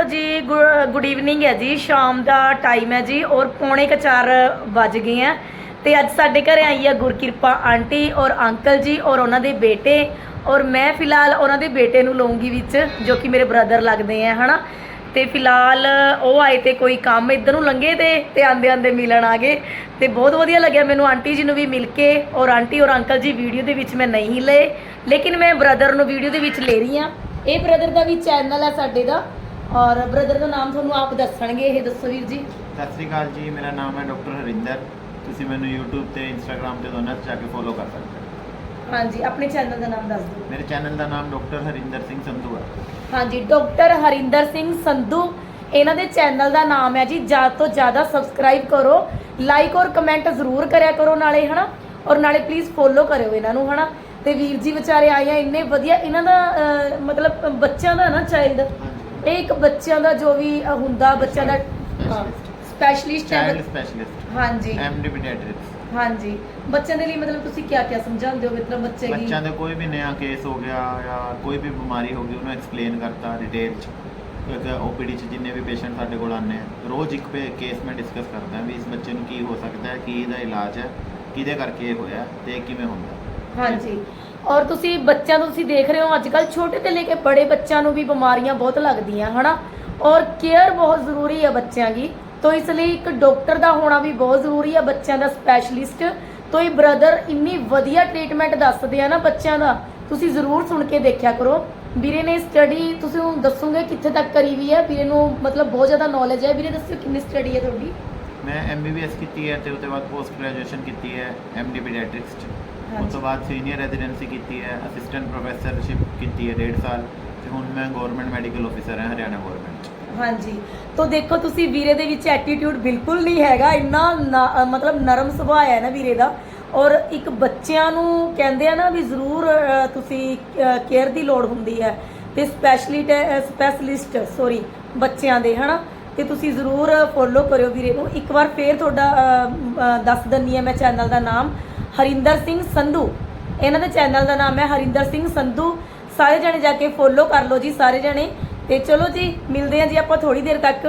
ਲੋ ਜੀ good evening ਹੈ ਜੀ। ਸ਼ਾਮ ਦਾ ਟਾਈਮ ਹੈ ਜੀ ਔਰ ਪੌਣੇ ਕ ਚਾਰ ਵੱਜ ਗਏ ਆ ਤੇ ਅੱਜ ਸਾਡੇ ਘਰੇ ਆਈ ਆ ਗੁਰਕਿਰਪਾ ਆਂਟੀ ਔਰ ਅੰਕਲ ਜੀ ਔਰ ਉਹਨਾਂ ਦੇ ਬੇਟੇ ਔਰ ਮੈਂ ਫਿਲਹਾਲ ਉਹਨਾਂ ਦੇ ਬੇਟੇ ਨੂੰ ਲਵਾਂਗੀ ਵਿੱਚ, ਜੋ ਕਿ ਮੇਰੇ ਬ੍ਰਦਰ ਲੱਗਦੇ ਆ ਹਨਾ। ਤੇ ਫਿਲਹਾਲ ਉਹ ਆਏ ਤੇ ਕੋਈ ਕੰਮ ਇੱਧਰ ਨੂੰ ਲੰਘੇ ਤੇ ਤੇ ਆਂਦੇ ਆਂਦੇ ਮਿਲਣ ਆ ਗਏ। ਤੇ ਬਹੁਤ ਵਧੀਆ ਲੱਗਿਆ ਮੈਨੂੰ ਆਂਟੀ ਜੀ ਨੂੰ ਵੀ ਮਿਲ ਕੇ ਔਰ ਆਂਟੀ ਔਰ ਅੰਕਲ ਜੀ ਵੀਡੀਓ ਦੇ ਵਿੱਚ ਮੈਂ ਨਹੀਂ ਲਏ, ਲੇਕਿਨ ਮੈਂ ਬ੍ਰਦਰ ਨੂੰ ਵੀਡੀਓ ਦੇ ਵਿੱਚ ਲੈ ਰਹੀ ਆ ਇਹ ਬ੍ਰਦਰ ਦਾ ਵੀ ਚੈਨਲ ਹੈ ਸਾਡੇ ਦਾ। ਔਰ ਬ੍ਰਦਰ ਦਾ ਨਾਮ ਤੁਹਾਨੂੰ ਆਪ ਦੱਸਣਗੇ ਇਹ ਦੱਸੋ ਵੀਰ ਜੀ। ਸਤਿ ਸ੍ਰੀ ਅਕਾਲ ਜੀ ਮੇਰਾ ਨਾਮ ਹੈ ਡਾਕਟਰ ਹਰਿੰਦਰ। ਤੁਸੀਂ ਮੈਨੂੰ YouTube ਤੇ Instagram ਤੇ ਦੋਨਾਂ 'ਤੇ ਜਾ ਕੇ ਫੋਲੋ ਕਰ ਸਕਦੇ ਹੋ। ਹਾਂਜੀ ਆਪਣੇ ਚੈਨਲ ਦਾ ਨਾਮ ਦੱਸ ਦਿਓ। ਮੇਰੇ ਚੈਨਲ ਦਾ ਨਾਮ ਡਾਕਟਰ ਹਰਿੰਦਰ ਸਿੰਘ ਸੰਧੂ ਹੈ। ਹਾਂਜੀ ਡਾਕਟਰ ਹਰਿੰਦਰ ਸਿੰਘ ਸੰਧੂ ਇਹਨਾਂ ਦੇ ਚੈਨਲ ਦਾ ਨਾਮ ਹੈ ਜੀ ਜ਼ਿਆਦਾ ਤੋਂ ਜ਼ਿਆਦਾ ਸਬਸਕ੍ਰਾਈਬ ਕਰੋ ਲਾਈਕ ਔਰ ਕਮੈਂਟ ਜ਼ਰੂਰ ਕਰਿਆ ਕਰੋ ਨਾਲੇ ਹਨਾ? ਔਰ ਨਾਲੇ ਪਲੀਜ਼ ਫੋਲੋ ਕਰਿਓ ਇਹਨਾਂ ਨੂੰ ਹਨਾ? ਤੇ ਵੀਰ ਜੀ ਵਿਚਾਰੇ ਆਏ ਆ ਇੰਨੇ ਵਧੀਆ ਇਹਨਾਂ ਦਾ ਅਹ, ਮਤਲਬ ਬੱਚਿਆਂ ਦਾ ਨਾ ਚਾਈਲਡ ਇਹ ਇੱਕ ਬੱਚਿਆਂ ਦਾ ਜੋ ਵੀ ਹੁੰਦਾ ਬੱਚਿਆਂ ਦਾ ਸਪੈਸ਼ਲਿਸਟ ਹੈ ਸਪੈਸ਼ਲਿਸਟ ਹਾਂਜੀ। ਐਮਡੀ ਪੀਡੀਆਟ੍ਰਿਕਸ ਹਾਂਜੀ। ਬੱਚਿਆਂ ਦੇ ਲਈ ਮਤਲਬ ਤੁਸੀਂ ਕੀ ਕੀ ਸਮਝਾਉਂਦੇ ਹੋ ਮਤਲਬ ਬੱਚੇ ਕੀ ਬੱਚਿਆਂ ਦੇ ਕੋਈ ਵੀ ਨया ਕੇਸ ਹੋ ਗਿਆ ਜਾਂ ਕੋਈ ਵੀ ਬਿਮਾਰੀ ਹੋ ਗਈ ਉਹਨੂੰ ਐਕਸਪਲੇਨ ਕਰਤਾ ਡਿਟੇਲ 'ਚ। ਕਿਉਂਕਿ ਓਪੀਡੀ 'ਚ ਜਿੰਨੇ ਵੀ ਪੇਸ਼ੈਂਟ ਸਾਡੇ ਕੋਲ ਆਉਂਦੇ ਆ ਰੋਜ਼ ਇੱਕ ਪੇ ਕੇਸ ਮੈਂ ਡਿਸਕਸ ਕਰਦਾ ਵੀ ਇਸ ਬੱਚੇ ਨੂੰ ਕੀ ਹੋ ਸਕਦਾ ਹੈ ਕੀ ਇਹਦਾ ਇਲਾਜ ਹੈ ਕਿਹਦੇ ਕਰਕੇ ਇਹ ਹੋਇਆ ਤੇ ਇਹ ਕਿਵੇਂ ਹੁੰਦਾ। ਹਾਂਜੀ। ਔਰ ਤੁਸੀਂ ਬੱਚਿਆਂ ਨੂੰ ਤੁਸੀਂ ਦੇਖ ਰਹੇ ਹੋ ਅੱਜ ਕੱਲ ਛੋਟੇ ਤੋਂ ਲੈ ਕੇ ਬੜੇ ਬੱਚਿਆਂ ਨੂੰ ਵੀ ਬਿਮਾਰੀਆਂ ਬਹੁਤ ਲੱਗਦੀਆਂ, ਹਨਾ? ਔਰ ਕੇਅਰ ਬਹੁਤ ਜ਼ਰੂਰੀ ਹੈ ਬੱਚਿਆਂ ਦੀ। ਤੋ ਇਸ ਲਈ ਇੱਕ ਡਾਕਟਰ ਦਾ ਹੋਣਾ ਵੀ ਬਹੁਤ ਜ਼ਰੂਰੀ ਹੈ ਬੱਚਿਆਂ ਦਾ ਸਪੈਸ਼ਲਿਸਟ। ਤੋ ਇਹ ਬ੍ਰਦਰ ਇੰਨੀ ਵਧੀਆ ਟ੍ਰੀਟਮੈਂਟ ਦੱਸਦੇ ਆ ਨਾ ਬੱਚਿਆਂ ਦਾ, ਤੁਸੀਂ ਜ਼ਰੂਰ ਸੁਣ ਕੇ ਦੇਖਿਆ ਕਰੋ। ਵੀਰੇ ਨੇ ਸਟੱਡੀ ਤੁਸੀਂ ਹੁਣ ਦੱਸੋਗੇ ਕਿੱਥੇ ਤੱਕ ਕਰੀ ਵੀ ਹੈ? ਵੀਰੇ ਨੂੰ ਮਤਲਬ ਬਹੁਤ ਜ਼ਿਆਦਾ ਨੌਲੇਜ ਹੈ। ਵੀਰੇ, ਦੱਸਿਓ ਕਿੰਨੀ ਸਟੱਡੀ ਹੈ ਤੁਹਾਡੀ? ਮੈਂ ਐਮਬੀਬੀਐਸ ਕੀਤੀ ਹੈ ਤੇ ਉਹਦੇ ਬਾਅਦ ਪੋਸਟ ਗ੍ਰੈਜੂਏਸ਼ਨ ਕੀਤੀ ਹੈ ਐਮਡੀ ਪੀਡੀਆਟ੍ਰਿਕਸ 'ਚ। ਉਸ ਤੋਂ ਬਾਅਦ ਸੀਨੀਅਰ ਰੈਜ਼ੀਡੈਂਸੀ ਕੀਤੀ ਹੈ ਅਸਿਸਟੈਂਟ ਪ੍ਰੋਫੈਸਰਸ਼ਿਪ ਕੀਤੀ ਹੈ 1.5 ਸਾਲ ਤੇ ਹੁਣ ਮੈਂ ਗਵਰਨਮੈਂਟ ਮੈਡੀਕਲ ਆਫੀਸਰ ਹਾਂ ਹਰਿਆਣਾ ਗਵਰਨਮੈਂਟ ਹਾਂਜੀ। ਤੋਂ ਦੇਖੋ ਤੁਸੀਂ ਵੀਰੇ ਦੇ ਵਿੱਚ ਐਟੀਟਿਊਡ ਬਿਲਕੁਲ ਨਹੀਂ ਹੈਗਾ। ਇੰਨਾ ਨਾ- ਮਤਲਬ ਨਰਮ ਸੁਭਾਅ ਹੈ ਨਾ ਵੀਰੇ ਦਾ। ਔਰ ਇੱਕ ਬੱਚਿਆਂ ਨੂੰ ਕਹਿੰਦੇ ਆ ਨਾ ਵੀ ਜ਼ਰੂਰ ਅ, ਤੁਸੀਂ ਕੇਅਰ ਦੀ ਲੋੜ ਹੁੰਦੀ ਹੈ। ਤੇ ਸਪੈਸ਼ਲਿਟ ਸਪੈਸ਼ਲਿਸਟ ਸੌਰੀ ਬੱਚਿਆਂ ਦੇ ਹਨਾ? ਤੇ ਤੁਸੀਂ ਜ਼ਰੂਰ ਫੋਲੋ ਕਰਿਓ ਵੀਰੇ। ਨੂੰ ਇੱਕ ਵਾਰ ਫੇਰ ਤੁਹਾਡਾ ਅ, ਅ, ਦੱਸ ਦਿੰਨੀ ਹੈ ਮੈਂ ਚੈਨਲ ਦਾ ਨਾਮ। ਹਰਿੰਦਰ ਸਿੰਘ ਸੰਧੂ। ਇਹਨਾਂ ਦੇ ਚੈਨਲ ਦਾ ਨਾਮ ਹੈ ਹਰਿੰਦਰ ਸਿੰਘ ਸੰਧੂ। ਸਾਰੇ ਜਣੇ ਜਾ ਕੇ ਫੋਲੋ ਕਰ ਲਓ ਜੀ ਸਾਰੇ ਜਣੇ। ਤੇ ਚਲੋ ਜੀ, ਮਿਲਦੇ ਹਾਂ ਜੀ ਆਪਾਂ ਥੋੜੀ ਦੇਰ ਤੱਕ।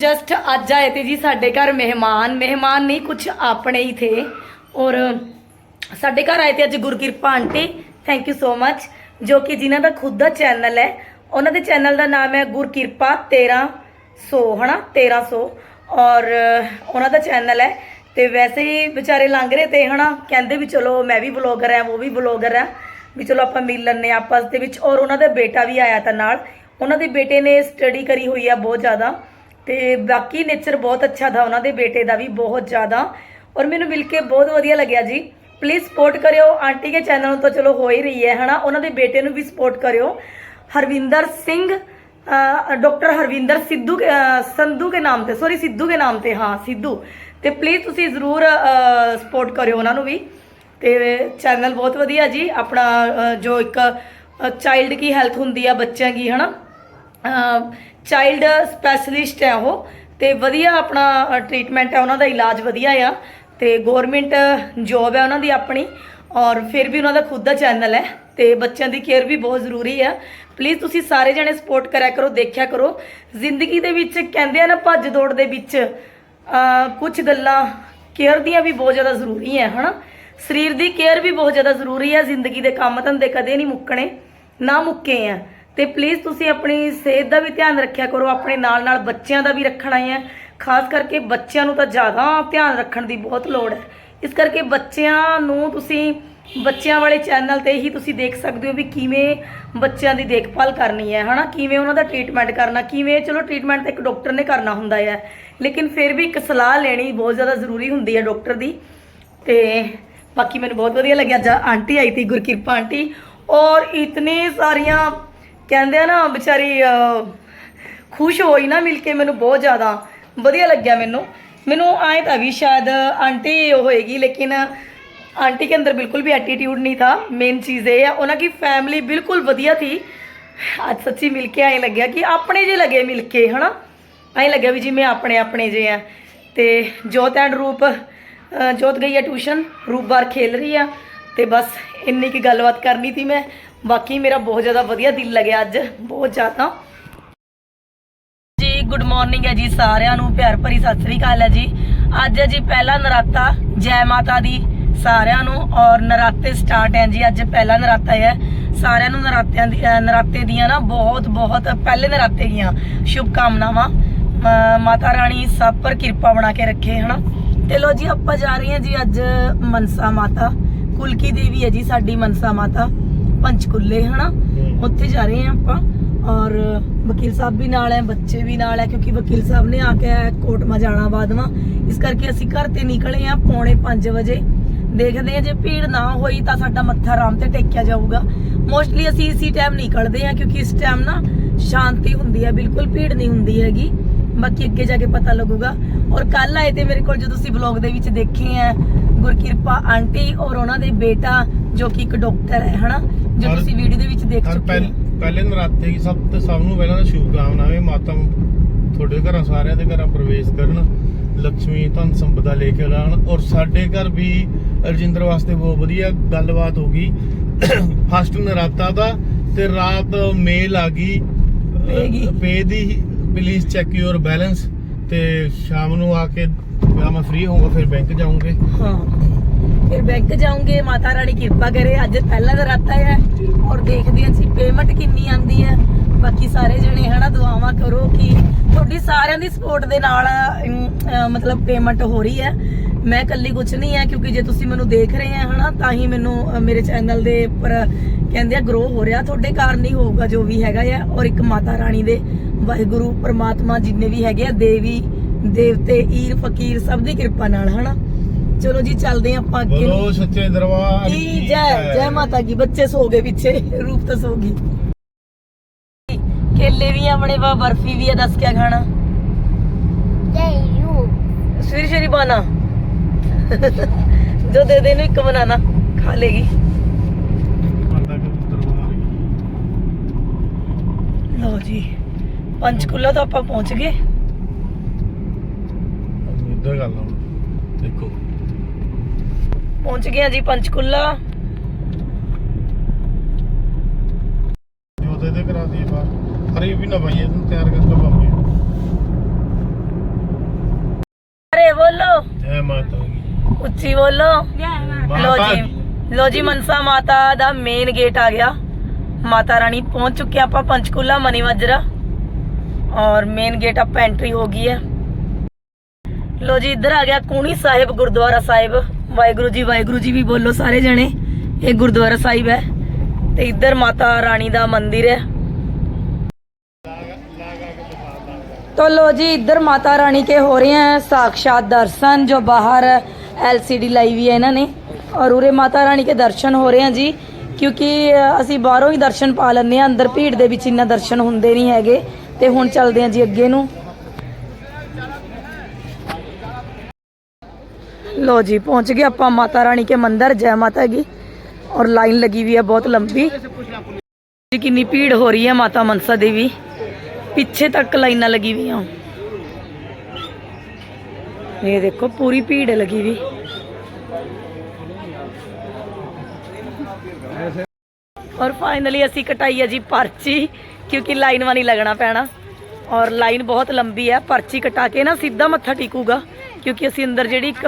ਜਸਟ ਅੱਜ ਆਏ ਤੇ ਜੀ ਸਾਡੇ ਘਰ ਮਹਿਮਾਨ। ਮਹਿਮਾਨ ਨਹੀਂ ਕੁਝ ਆਪਣੇ ਹੀ ਥੇ। ਔਰ ਸਾਡੇ ਘਰ ਆਏ ਤੇ ਅੱਜ Gurkirpa aunty. Thank you so much ਜੋ ਕਿ ਜਿਨ੍ਹਾਂ ਦਾ ਖੁਦ ਦਾ ਚੈਨਲ ਹੈ। ਉਹਨਾਂ ਦੇ ਚੈਨਲ ਦਾ ਨਾਮ ਹੈ ਗੁਰਕਿਰਪਾ 1300 ਹਨਾ? 1300 ਔਰ ਉਹਨਾਂ ਦਾ ਚੈਨਲ ਹੈ ਤੇ ਵੈਸੇ ਹੀ ਵਿਚਾਰੇ ਲੰਘ ਰਹੇ ਤੇ ਹਨਾ? ਕਹਿੰਦੇ ਵੀ ਚਲੋ ਮੈਂ ਵੀ ਬਲੌਗਰ ਹਾਂ ਉਹ ਵੀ ਬਲੌਗਰ ਹੈ ਵੀ ਚਲੋ ਆਪਾਂ ਮਿਲ ਲੈਂਦੇ ਹਾਂ ਆਪਸ ਦੇ ਵਿੱਚ। ਔਰ ਉਹਨਾਂ ਦਾ ਬੇਟਾ ਵੀ ਆਇਆ ਤਾਂ ਨਾਲ। ਉਹਨਾਂ ਦੇ ਬੇਟੇ ਨੇ ਸਟੱਡੀ ਕਰੀ ਹੋਈ ਆ ਬਹੁਤ ਜ਼ਿਆਦਾ ਤੇ ਬਾਕੀ ਨੇਚਰ ਬਹੁਤ ਅੱਛਾ ਥਾ ਉਹਨਾਂ ਦੇ ਬੇਟੇ ਦਾ ਵੀ ਬਹੁਤ ਜ਼ਿਆਦਾ। ਔਰ ਮੈਨੂੰ ਮਿਲ ਕੇ ਬਹੁਤ ਵਧੀਆ ਲੱਗਿਆ ਜੀ। ਪਲੀਜ਼ ਸਪੋਰਟ ਕਰਿਓ। ਆਂਟੀ ਕੇ ਚੈਨਲ ਨੂੰ ਤਾਂ ਚਲੋ ਹੋ ਹੀ ਰਹੀ ਹੈ ਹਨਾ? ਉਹਨਾਂ ਦੇ ਬੇਟੇ ਨੂੰ ਵੀ ਸਪੋਰਟ ਕਰਿਓ। ਹਰਵਿੰਦਰ ਸਿੰਘ ਡਾਕਟਰ ਹਰਵਿੰਦਰ ਸਿੱਧੂ ਕੇ- ਅ, ਸੰਧੂ ਕੇ ਨਾਮ ਤੇ ਸੌਰੀ ਸਿੱਧੂ ਕੇ ਨਾਮ ਤੇ ਹਾਂ ਸਿੱਧੂ। ਤੇ ਪਲੀਜ਼ ਤੁਸੀਂ ਜ਼ਰੂਰ ਸਪੋਰਟ ਕਰਿਓ ਉਹਨਾਂ ਨੂੰ ਵੀ। ਤੇ ਚੈਨਲ ਬਹੁਤ ਵਧੀਆ ਜੀ, ਆਪਣਾ ਜੋ ਇੱਕ ਚਾਈਲਡ ਕੀ ਹੈਲਥ ਹੁੰਦੀ ਆ ਬੱਚਿਆਂ ਦੀ, ਹਨਾ? ਚਾਈਲਡ ਸਪੈਸ਼ਲਿਸਟ ਹੈ ਉਹ, ਤੇ ਵਧੀਆ ਆਪਣਾ ਟ੍ਰੀਟਮੈਂਟ ਹੈ ਉਹਨਾਂ ਦਾ, ਇਲਾਜ ਵਧੀਆ ਆ। ਤੇ ਗਵਰਨਮੈਂਟ ਜੋਬ ਹੈ ਉਹਨਾਂ ਦੀ ਆਪਣੀ, ਔਰ ਫਿਰ ਵੀ ਉਹਨਾਂ ਦਾ ਖੁਦ ਦਾ ਚੈਨਲ ਹੈ ਤੇ ਬੱਚਿਆਂ ਦੀ ਕੇਅਰ ਵੀ ਬਹੁਤ ਜ਼ਰੂਰੀ ਆ। ਪਲੀਜ਼ ਤੁਸੀਂ ਸਾਰੇ ਜਣੇ ਸਪੋਰਟ ਕਰਿਆ ਕਰੋ, ਦੇਖਿਆ ਕਰੋ। ਜ਼ਿੰਦਗੀ ਦੇ ਵਿੱਚ ਕਹਿੰਦੇ ਆ ਨਾ, ਭੱਜ ਦੌੜ ਦੇ ਵਿੱਚ ਕੁਝ ਗੱਲਾਂ ਕੇਅਰ ਦੀਆਂ ਵੀ ਬਹੁਤ ਜ਼ਿਆਦਾ ਜ਼ਰੂਰੀ ਹੈ, ਹਨਾ? ਸਰੀਰ ਦੀ ਕੇਅਰ ਵੀ ਬਹੁਤ ਜ਼ਿਆਦਾ ਜ਼ਰੂਰੀ ਹੈ, ਜ਼ਿੰਦਗੀ ਦੇ ਕੰਮ ਧੰਦੇ ਕਦੇ ਨਹੀਂ ਮੁੱਕਣੇ, ਨਾ ਮੁੱਕੇ ਆ। ਤੇ ਪਲੀਜ਼ ਤੁਸੀਂ ਆਪਣੀ ਸਿਹਤ ਦਾ ਵੀ ਧਿਆਨ ਰੱਖਿਆ ਕਰੋ, ਆਪਣੇ ਨਾਲ ਨਾਲ ਬੱਚਿਆਂ ਦਾ ਵੀ ਰੱਖਣਾ ਹੈ। ਖਾਸ ਕਰਕੇ ਬੱਚਿਆਂ ਨੂੰ ਤਾਂ ਜ਼ਿਆਦਾ ਧਿਆਨ ਰੱਖਣ ਦੀ ਬਹੁਤ ਲੋੜ ਹੈ। ਇਸ ਕਰਕੇ ਬੱਚਿਆਂ ਨੂੰ ਤੁਸੀਂ ਬੱਚਿਆਂ ਵਾਲੇ ਚੈਨਲ ਤੇ ਹੀ ਤੁਸੀਂ ਦੇਖ ਸਕਦੇ ਹੋ ਵੀ ਕਿਵੇਂ ਬੱਚਿਆਂ ਦੀ ਦੇਖਭਾਲ ਕਰਨੀ ਹੈ, ਹਨਾ? ਕਿਵੇਂ ਉਹਨਾਂ ਦਾ ਟ੍ਰੀਟਮੈਂਟ ਕਰਨਾ, ਕਿਵੇਂ, ਚਲੋ ਟ੍ਰੀਟਮੈਂਟ ਤਾਂ ਇੱਕ ਡਾਕਟਰ ਨੇ ਕਰਨਾ ਹੁੰਦਾ ਹੈ, ਲੇਕਿਨ ਫਿਰ ਵੀ ਇੱਕ ਸਲਾਹ ਲੈਣੀ ਬਹੁਤ ਜ਼ਿਆਦਾ ਜ਼ਰੂਰੀ ਹੁੰਦੀ ਹੈ ਡਾਕਟਰ ਦੀ। ਤੇ ਬਾਕੀ ਮੈਨੂੰ ਬਹੁਤ ਵਧੀਆ ਲੱਗਿਆ, ਅੱਜ ਆਂਟੀ ਆਈ ਤੀ, ਗੁਰਕਿਰਪਾ ਆਂਟੀ, ਔਰ ਇਤਨੇ ਸਾਰੀਆਂ ਕਹਿੰਦੇ ਆ ਨਾ ਵਿਚਾਰੀ ਖੁਸ਼ ਹੋਈ ਨਾ ਮਿਲ ਕੇ ਮੈਨੂੰ ਬਹੁਤ ਜ਼ਿਆਦਾ ਵਧੀਆ ਲੱਗਿਆ ਮੈਨੂੰ। ਮੈਨੂੰ ਆਏ ਤਾਂ ਵੀ ਸ਼ਾਇਦ ਆਂਟੀ ਹੋਏਗੀ, ਲੇਕਿਨ आंटी के अंदर बिल्कुल भी एटीट्यूड नहीं था मेन चीज़ ये है उन्होंने की फैमिली बिल्कुल वधिया थी ਅੱਜ ਸੱਚੀ ਮਿਲ ਕੇ ਐਂ ਲੱਗਿਆ ਕਿ ਆਪਣੇ ਜੇ ਲੱਗੇ ਮਿਲ ਕੇ ਹਨਾ ਐਂ ਲੱਗਿਆ ਵੀ ਜਿਵੇਂ ਆਪਣੇ ਆਪਣੇ ਜੇ ਆ ਤੇ ਜੋਤ ਐਂਡ ਰੂਪ ਅ, ਜੋਤ ਗਈ ਹੈ ਟਿਊਸ਼ਨ ਰੂਪ ਬਾਰ ਖੇਲ ਰਹੀ ਆ ਤੇ ਬਸ ਇੰਨੀ ਕੀ ਗੱਲਬਾਤ ਕਰਨੀ ਸੀ ਮੈਂ ਬਾਕੀ ਮੇਰਾ ਬਹੁਤ ਜ਼ਿਆਦਾ ਵਧੀਆ ਦਿਲ ਲੱਗਿਆ ਅੱਜ ਬਹੁਤ ਜ਼ਿਆਦਾ ਗੁੱਡ ਮਾਰਨਿੰਗ ਹੈ ਜੀ ਸਾਰਿਆਂ ਨੂੰ ਪਿਆਰ ਭਰੀ ਸਤਿ ਸ੍ਰੀ ਅਕਾਲ ਹੈ ਜੀ ਅੱਜ ਹੈ ਜੀ ਪਹਿਲਾ ਨਰਾਤਾ ਜੈ ਮਾਤਾ ਦੀ ਸਾਰਿਆਂ ਨੂੰ ਔਰ ਨਰਾਤੇ ਸਟਾਰਟ ਹੈ ਜੀ ਅੱਜ ਪਹਿਲਾ ਨਰਾਤਾ ਹੈ। ਸਾਰਿਆਂ ਨੂੰ ਨਰਾਤਿਆਂ ਦੀ ਨਰਾਤੇ ਦੀਆਂ ਨਾ ਬਹੁਤ ਬਹੁਤ ਪਹਿਲੇ ਨਰਾਤੇ ਦੀਆਂ ਸ਼ੁਭ ਕਾਮਨਾਵਾਂ ਮਾਤਾ ਰਾਣੀ ਸਭ ਪਰ ਕਿਰਪਾ ਬਣਾ ਕੇ ਰੱਖੇ ਹਨਾ? ਤੇ ਲੋ ਜੀ ਆਪਾਂ ਜਾ ਰਹੇ ਹਾਂ ਜੀ ਅੱਜ ਮਨਸਾ ਮਾਤਾ। ਕੁਲਕੀ ਦੇਵੀ ਹੈ ਜੀ ਸਾਡੀ ਮਨਸਾ ਮਾਤਾ। ਪੰਚਕੁੱਲੇ ਹਨਾ? ਉੱਥੇ ਜਾ ਰਹੇ ਹਾਂ ਆਪਾਂ। ਔਰ ਵਕੀਲ ਸਾਹਿਬ ਵੀ ਨਾਲ ਹੈ ਬੱਚੇ ਵੀ ਨਾਲ ਹੈ ਕਿਉਂਕਿ ਵਕੀਲ ਸਾਹਿਬ ਨੇ ਆ ਕੇ ਕੋਟਮਾ ਜਾਣਾ ਬਾਦਵਾ ਇਸ ਕਰਕੇ ਅਸੀਂ ਘਰ ਤੇ ਨਿਕਲੇ ਆ ਪੌਣੇ 5 ਵਜੇ। ਦੇਖਦੇ ਆ ਜੇ ਭੀੜ ਨਾ ਹੋਈ ਤਾਂ ਸਾਡਾ ਮੱਥਾ ਆਰਾਮ ਤੇ ਟੇਕਿਆ ਜਾਊਗਾ। ਮੋਸਟਲੀ ਅਸੀਂ ਇਸੀ ਟਾਈਮ ਨਿਕਲਦੇ ਆ ਕਿਉਂਕਿ ਇਸ ਟਾਈਮ ਨਾ ਸ਼ਾਂਤੀ ਹੁੰਦੀ ਹੈ ਬਿਲਕੁਲ ਭੀੜ ਨਹੀਂ ਹੁੰਦੀ ਹੈਗੀ। ਬਾਕੀ ਅੱਗੇ ਜਾ ਕੇ ਪਤਾ ਲੱਗੂਗਾ। ਔਰ ਕੱਲ ਆਏ ਤੇ ਮੇਰੇ ਕੋਲ ਜੋ ਤੁਸੀਂ ਵਲੌਗ ਦੇ ਵਿੱਚ ਦੇਖੇ ਆ ਗੁਰਕਿਰਪਾ ਆਂਟੀ ਔਰ ਉਹਨਾਂ ਦੇ ਬੇਟਾ ਜੋ ਕਿ ਇੱਕ ਡਾਕਟਰ ਹੈ ਹਨਾ? ਜੋ ਤੁਸੀਂ ਵੀਡੀਓ ਦੇ ਵਿੱਚ ਦੇਖ ਚੁੱਕੇ ਹੋ। ਪਹਿਲੇ ਨਰਾਤੇ ਦੀ ਸਭ ਤੋਂ ਸਭ ਨੂੰ ਪਹਿਲਾਂ ਤਾਂ ਸ਼ੁਭਕਾਮਨਾਵਾਂ ਮਾਤਾ ਤੁਹਾਡੇ ਘਰਾਂ ਸਾਰਿਆਂ ਦੇ ਘਰਾਂ ਪ੍ਰਵੇਸ਼ ਕਰਨ। ਲక్ష్ਮੀ ਧਨ ਸੰਪਦਾ ਲੈ ਕੇ ਆਉਣ। ਔਰ ਸਾਡੇ ਘਰ ਵੀ ਰਜਿੰਦਰ ਵਾਸਤੇ ਬਹੁਤ ਵਧੀਆ ਗੱਲਬਾਤ ਹੋ ਗਈ। ਫਸਟ ਨਰਾਤਾ ਦਾ ਤੇ ਰਾਤ ਮੇਲ ਆ ਗਈ। ਪੇ ਦੀ। ਪਲੀਜ਼ ਚੈੱਕ ਯੂਰ ਬੈਲੈਂਸ ਤੇ ਸ਼ਾਮ ਨੂੰ ਆ ਕੇ ਜਾਂ ਮੈਂ ਫ੍ਰੀ ਹੋਊਂਗਾ ਫਿਰ ਬੈਂਕ ਜਾਊਂਗੇ। ਹਾਂ। ਫਿਰ ਬੈਂਕ ਜਾਉਂਗੇ ਮਾਤਾ ਰਾਣੀ ਕਿਰਪਾ ਕਰੇ। ਅੱਜ ਪਹਿਲਾ ਨਰਾਤਾ ਹੈ ਔਰ ਦੇਖਦੇ ਹਾਂ ਜੀ ਪੇਮੈਂਟ ਕਿੰਨੀ ਆਂਦੀ ਹੈ। ਬਾਕੀ ਸਾਰੇ ਜਣੇ ਹਨਾ ਦੁਆਵਾਂ ਕਰੋ ਕਿ ਤੁਹਾਡੀ ਸਾਰਿਆਂ ਦੀ ਸਪੋਰਟ ਦੇ ਨਾਲ ਅਮ, ਅਹ, ਮਤਲਬ ਪੇਮੈਂਟ ਹੋ ਰਹੀ ਹੈ। ਮੈਂ ਇਕੱਲੀ ਕੁਝ ਨਹੀਂ ਹੈ ਕਿਉਂਕਿ ਜੇ ਤੁਸੀਂ ਮੈਨੂੰ ਦੇਖ ਰਹੇ ਆ ਹਨਾ ਤਾਂ ਹੀ ਮੈਨੂੰ ਮੇਰੇ ਚੈਨਲ ਦੇ ਉੱਪਰ ਕਹਿੰਦੇ ਆ ਗਰੋ ਹੋ ਰਿਹਾ। ਤੁਹਾਡੇ ਕਾਰਨ ਹੀ ਹੋਊਗਾ ਜੋ ਵੀ ਹੈਗਾ ਆ ਔਰ ਇੱਕ ਮਾਤਾ ਰਾਣੀ ਦੇ ਵਾਹਿਗੁਰੂ ਪ੍ਰਮਾਤਮਾ ਜਿੰਨੇ ਵੀ ਹੈਗੇ ਆ ਦੇਵੀ ਦੇਵਤੇ ਈਰ ਫਕੀਰ ਸਭ ਦੀ ਕਿਰਪਾ ਨਾਲ ਹਨਾ। ਚਲੋ ਜੀ ਚੱਲਦੇ ਹਾਂ ਆਪਾਂ ਅੱਗੇ। ਨੂੰ ਬੋਲੋ ਸੱਚੇ ਦਰਬਾਰ ਕੀ ਜੈ। ਜੈ ਮਾਤਾ ਕੀ ਬੱਚੇ ਸੋ ਗਏ ਪਿੱਛੇ ਰੂਪ ਤਾਂ ਸੋ ਗਈ। ਕੇਲੇ ਵੀ ਆ ਆਪਣੇ ਪਾ ਬਰਫੀ ਵੀ ਆ ਦੱਸ ਕਿਆ ਖਾਣਾ ਸਵੇਰੇ ਸ਼ੇਰੀ ਬਾਨਾ ਜੋ ਦੇ ਦੇ ਨੂੰ ਇੱਕ ਬਨਾਨਾ ਖਾ ਲੇਗੀ ਲਓ ਜੀ ਪੰਚਕੂਲਾ ਤੋਂ ਆਪਾਂ ਪਹੁੰਚ ਗਏ ਇੱਧਰ ਗੱਲ ਆ ਦੇਖੋ ਪਹੁੰਚ ਗਏ ਆ ਜੀ ਪੰਚਕੂਲਾ ਜੋਤੇ ਦੇ ਕਰਾ ਦਈਏ ਬਾਹਰ ਵੀ ਨਾ ਭਾਈ ਇਹਨੂੰ ਤਿਆਰ ਕਰ ਲਓ ਬਾਬੇ ਅਰੇ ਬੋਲੋ। ਜੈ ਮਾਤਾ ਦੀ। ਉੱਚੀ ਬੋਲੋ। ਲੋ ਮਾਤਾ ਜੀ ਲੋ ਜੀ ਮਨਸਾ ਮਾਤਾ ਦਾ ਮੇਨ ਗੇਟ ਆ ਗਿਆ। ਮਾਤਾ ਰਾਣੀ ਪਹੁੰਚ ਚੁੱਕੇ ਆਪਾਂ ਪੰਚਕੂਲਾ ਮਨੀ ਮਾਜਰਾ ਔਰ ਮੇਨ ਗੇਟ ਆਪਾਂ ਐਂਟਰੀ ਹੋ ਗਈ ਹੈ। ਲੋ ਜੀ ਇੱਧਰ ਆ ਗਿਆ ਕੂਣੀ ਸਾਹਿਬ ਗੁਰਦੁਆਰਾ ਸਾਹਿਬ। ਵਾਹਿਗੁਰੂ ਜੀ ਵਾਹਿਗੁਰੂ ਜੀ ਵੀ ਬੋਲੋ ਸਾਰੇ ਜਣੇ। ਇਹ ਗੁਰਦੁਆਰਾ ਸਾਹਿਬ ਹੈ। ਤੇ ਇੱਧਰ ਮਾਤਾ ਰਾਣੀ ਦਾ ਮੰਦਿਰ ਹੈ। तो लो जी इधर माता रानी के हो रहे हैं साक्षात दर्शन जो बाहर एलसीडी लाई हुई है इन्होंने और उरे माता रानी के दर्शन हो ਰਹੇ ਆ ਜੀ ਕਿਉਂਕਿ ਅ, ਅਸੀਂ ਬਾਹਰੋਂ ਹੀ ਦਰਸ਼ਨ ਪਾ ਲੈਂਦੇ ਆ ਅੰਦਰ ਭੀੜ ਦੇ ਵਿੱਚ ਇੰਨਾ ਦਰਸ਼ਨ ਹੁੰਦੇ ਨਹੀਂ ਹੈਗੇ ਤੇ ਹੁਣ ਚੱਲਦੇ ਆ ਜੀ ਅੱਗੇ ਨੂੰ लो जी पहुंच गए ਆਪਾਂ ਮਾਤਾ ਰਾਣੀ ਕੇ ਮੰਦਿਰ ਜੈ ਮਾਤਾ ਦੀ ਔਰ ਲਾਈਨ लगी हुई है बहुत लंबी जी कितनी भीड़ हो रही है माता मनसा देवी ਪਿੱਛੇ ਤੱਕ ਲਾਈਨਾਂ ਲੱਗੀ ਵੀਆਂ ਇਹ ਦੇਖੋ, ਪੂਰੀ ਭੀੜ ਲੱਗੀ ਵੀ। ਔਰ ਫਾਈਨਲੀ ਅਸੀਂ ਕਟਾਈ ਹੈ ਜੀ ਪਰਚੀ, ਕਿਉਂਕਿ ਲਾਈਨ ਵਾਂ ਨਹੀਂ ਲੱਗਣਾ ਪੈਣਾ। ਔਰ ਲਾਈਨ ਬਹੁਤ ਲੰਬੀ ਹੈ ਪਰਚੀ ਕਟਾ ਕੇ ਨਾ ਸਿੱਧਾ ਮੱਥਾ ਟੇਕੂਗਾ, ਕਿਉਂਕਿ ਅਸੀਂ ਅੰਦਰ ਜਿਹੜੀ ਇੱਕ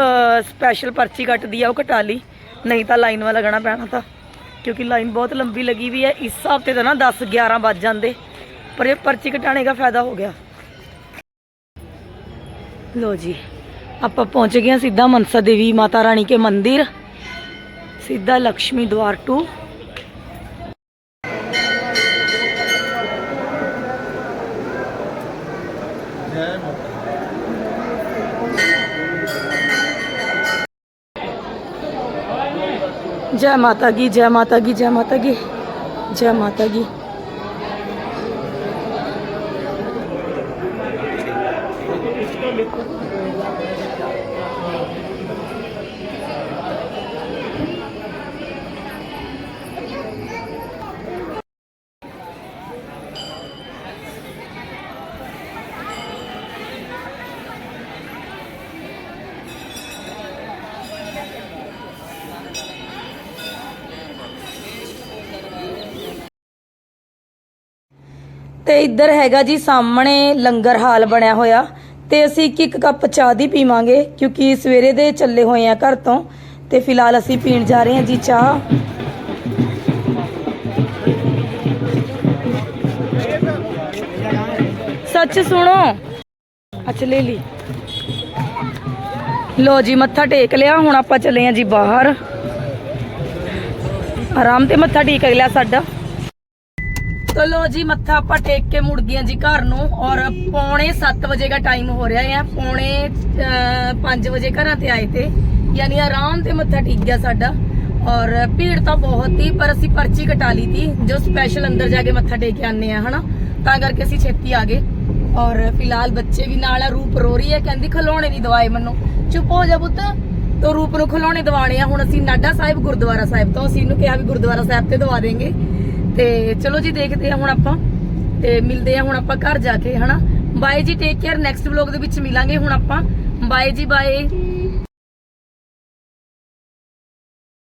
ਸਪੈਸ਼ਲ ਪਰਚੀ ਕੱਟਦੀ ਆ, ਉਹ ਕਟਾ ਲਈ। ਨਹੀਂ ਤਾਂ ਲਾਈਨ ਵਾਂ ਲੱਗਣਾ ਪੈਣਾ ਤਾਂ, ਕਿਉਂਕਿ ਲਾਈਨ ਬਹੁਤ ਲੰਬੀ ਲੱਗੀ ਵੀ ਹੈ ਇਸ ਹਫ਼ਤੇ ਤਾਂ ਨਾ 10 11 ਵੱਜ ਜਾਂਦੇ। पर ये पर्ची कटाने का फ़ायदा हो गया। लो जी, आप पहुँच गए सीधा मनसा देवी माता रानी के मंदिर, सीधा लक्ष्मी द्वार टू। जय माता की जय माता की जय माता की जय माता की ਤੇ ਇੱਧਰ ਹੈਗਾ ਜੀ ਸਾਹਮਣੇ ਲੰਗਰ ਹਾਲ ਬਣਿਆ ਹੋਇਆ। ਤੇ ਅਸੀਂ ਇੱਕ ਇੱਕ ਕੱਪ ਚਾਹ ਦੀ ਪੀਵਾਂਗੇ, ਕਿਉਂਕਿ ਸਵੇਰੇ ਦੇ ਚੱਲੇ ਹੋਏ ਆ ਘਰ ਤੋਂ। ਤੇ ਫਿਲਹਾਲ ਅਸੀਂ ਪੀਣ ਜਾ ਰਹੇ ਹਾਂ ਜੀ ਚਾਹ। ਸੱਚ ਸੁਣੋ? ਅੱਛਾ, ਲੈ ਲਈ। ਲੋ ਜੀ, ਮੱਥਾ ਟੇਕ ਲਿਆ, ਹੁਣ ਆਪਾਂ ਚੱਲੇ ਆ ਜੀ ਬਾਹਰ। ਆਰਾਮ ਤੇ ਮੱਥਾ ਟੇਕ ਲਿਆ ਸਾਡਾ। ਚਲੋ ਜੀ, ਮੱਥਾ ਆਪਾਂ ਟੇਕ ਕੇ ਮੁੜ ਗਏ ਜੀ ਘਰ ਨੂੰ ਔਰ ਪੌਣੇ 7 ਵਜੇ ਦਾ ਟਾਈਮ ਹੋ ਰਿਹਾ ਹੈ। ਪੌਣੇ 5 ਵਜੇ ਘਰਾਂ ਤੇ ਆਏ ਤੇ, ਯਾਨੀ ਆਰਾਮ ਤੇ ਮੱਥਾ ਟੇਕ ਗਿਆ ਸਾਡਾ। ਔਰ ਭੀੜ ਤਾਂ ਬਹੁਤ ਹੀ ਪਰ ਅਸੀਂ ਪਰਚੀ ਕਟਾ ਲਈ ਤੀ ਜੋ ਸਪੈਸ਼ਲ ਅੰਦਰ ਜਾ ਕੇ ਮੱਥਾ ਟੇਕ ਕੇ ਆਨੇ ਆ ਹਨਾ? ਤਾਂ ਕਰਕੇ ਅਸੀਂ ਛੇਤੀ ਆ ਗਏ। ਔਰ ਫਿਲਹਾਲ ਬੱਚੇ ਵੀ ਨਾਲ ਆ, ਰੂਪ ਰੋ ਰਹੀ ਹੈ, ਕਹਿੰਦੀ ਖਲੋਣੇ ਨਹੀਂ ਦਵਾਏ ਮੈਨੂੰ। ਚੁੱਪ ਹੋ ਜਾ ਪੁੱਤ। ਤੋ ਰੂਪ ਨੂੰ ਖਲੋਣੇ ਦਵਾਣੇ ਆ, ਹੁਣ ਅਸੀਂ ਨਾਡਾ ਸਾਹਿਬ ਗੁਰਦੁਆਰਾ ਸਾਹਿਬ ਤੋਂ, ਅਸੀਂ ਇਹਨੂੰ ਕਿਹਾ ਵੀ ਗੁਰਦੁਆਰਾ ਸਾਹਿਬ ਤੇ ਦਵਾ ਦੇਂਗੇ। ਤੇ ਚਲੋ ਜੀ ਦੇਖਦੇ ਆ ਹੁਣ ਆਪਾਂ। ਤੇ ਮਿਲਦੇ ਆ ਹੁਣ ਆਪਾਂ ਘਰ ਜਾ ਕੇ, ਹਨਾ? ਬਾਏ ਜੀ ਟੇਕ ਕੇਅਰ ਨੈਕਸਟ ਵਲੌਗ ਦੇ ਵਿੱਚ ਮਿਲਾਂਗੇ ਹੁਣ ਆਪਾਂ। ਬਾਏ ਜੀ, ਬਾਏ।